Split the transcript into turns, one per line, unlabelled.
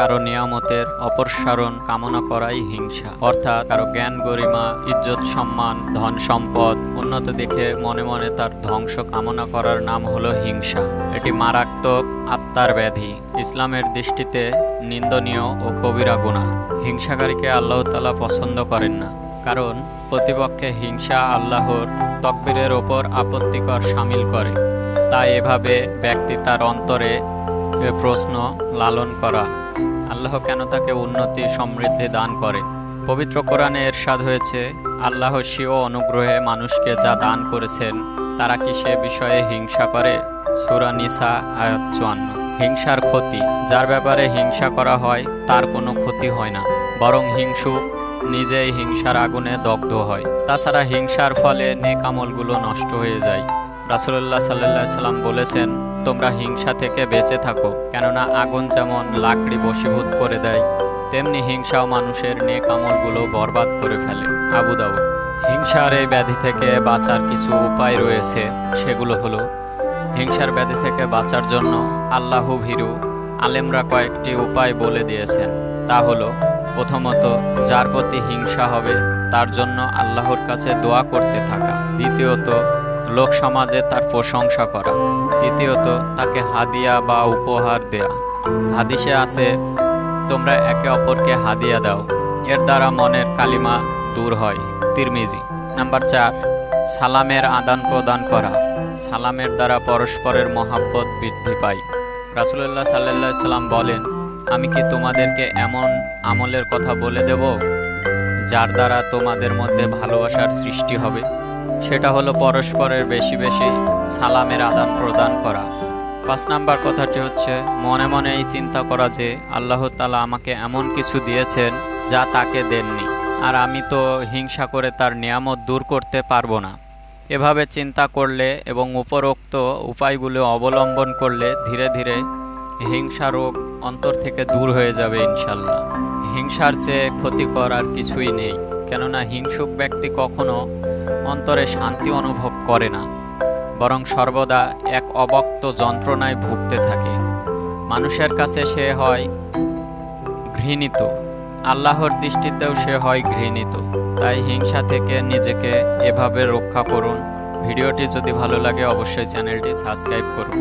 কারও নিয়ামতের অপসারণ কামনা করাই হিংসা। অর্থাৎ কারও জ্ঞান, গরিমা, ইজ্জত, সম্মান, ধন, সম্পদ উন্নত দেখে মনে মনে তার ধ্বংস কামনা করার নাম হলো হিংসা। এটি মারাত্মক আত্মার ব্যাধি। ইসলামের দৃষ্টিতে নিন্দনীয় ও কবিরা গুণা হিংসাকারীকে আল্লাহ তালা পছন্দ করেন না। কারণ প্রতিপক্ষে হিংসা আল্লাহর তকবীরের ওপর আপত্তিকর সামিল করে। তাই এভাবে ব্যক্তি তার অন্তরে প্রশ্ন লালন করা আল্লাহ কেন তাকে উন্নতি, সমৃদ্ধি দান করেন পবিত্র কোরআনে এরশাদ হয়েছে, আল্লাহ স্বীয় অনুগ্রহে মানুষকে যা দান করেছেন, তারা কি সে বিষয়ে হিংসা করে? সুরা নিসা, আয়াত চুয়ান্ন। হিংসার ক্ষতি, যার ব্যাপারে হিংসা করা হয়, তার কোনো ক্ষতি হয় না। বরং হিংসু নিজেই হিংসার আগুনে দগ্ধ হয়। তাছাড়া হিংসার ফলে নেকামলগুলো নষ্ট হয়ে যায়। রাসুল্লাহ সাল্লাহ সাল্লাম বলেছেন, তোমরা হিংসা থেকে বেঁচে থাকো, কেননা আগুন যেমন লাকড়ি বশীভূত করে দেয়, তেমনি হিংসাও মানুষের নেক আমলগুলো বরবাদ করে ফেলে। আবু দাউদ, হিংসার এই ব্যাধি থেকে বাঁচার কিছু উপায় রয়েছে, সেগুলো হলো, হিংসার ব্যাধি থেকে বাঁচার জন্য আল্লাহ ভীরু, আলেমরা কয়েকটি উপায় বলে দিয়েছেন। তা হলো, প্রথমত, যার প্রতি হিংসা হবে, তার জন্য আল্লাহর কাছে দোয়া করতে থাকা। দ্বিতীয়ত লোক সমাজে তার প্রশংসা করা। তৃতীয়ত তাকে হাদিয়া বা উপহার দেয়া। হাদিসে আছে, তোমরা একে অপরকে হাদিয়া দাও। এর দ্বারা মনের কালিমা দূর হয়। তিরমিজি। নাম্বার চার, সালামের আদান প্রদান করা। সালামের দ্বারা পরস্পরের মহাব্বত বৃদ্ধি পায়। রাসুলুল্লাহ সাল্লাহ সাল্লাম বলেন, আমি কি তোমাদেরকে এমন আমলের কথা বলে দেব, যার দ্বারা তোমাদের মধ্যে ভালোবাসার সৃষ্টি হবে? সেটা হলো পরস্পরের বেশি বেশি সালামের আদান প্রদান করা। পাঁচ নাম্বার কথাটি হচ্ছে, মনে মনে এই চিন্তা করা যে আল্লাহ তালা আমাকে এমন কিছু দিয়েছেন যা তাকে দেননি, আর আমি তো হিংসা করে তার নিয়ামত দূর করতে পারব না। এভাবে চিন্তা করলে এবং উপরোক্ত উপায়গুলো অবলম্বন করলে ধীরে ধীরে হিংসা রোগ অন্তর থেকে দূর হয়ে যাবে ইনশাল্লাহ হিংসার চেয়ে ক্ষতিকর আর কিছুই নেই, কেননা হিংসুক ব্যক্তি কখনো অন্তরে শান্তি অনুভব করে না, বরং সর্বদা এক অবক্ত যন্ত্রণায় ভুগতে থাকে। মানুষের কাছে সে হয় ঘৃণিত, আল্লাহর দৃষ্টিতেও সে হয় ঘৃণিত। তাই হিংসা থেকে নিজেকে এভাবে রক্ষা করুন। ভিডিওটি যদি ভালো লাগে, অবশ্যই চ্যানেলটি সাবস্ক্রাইব করুন।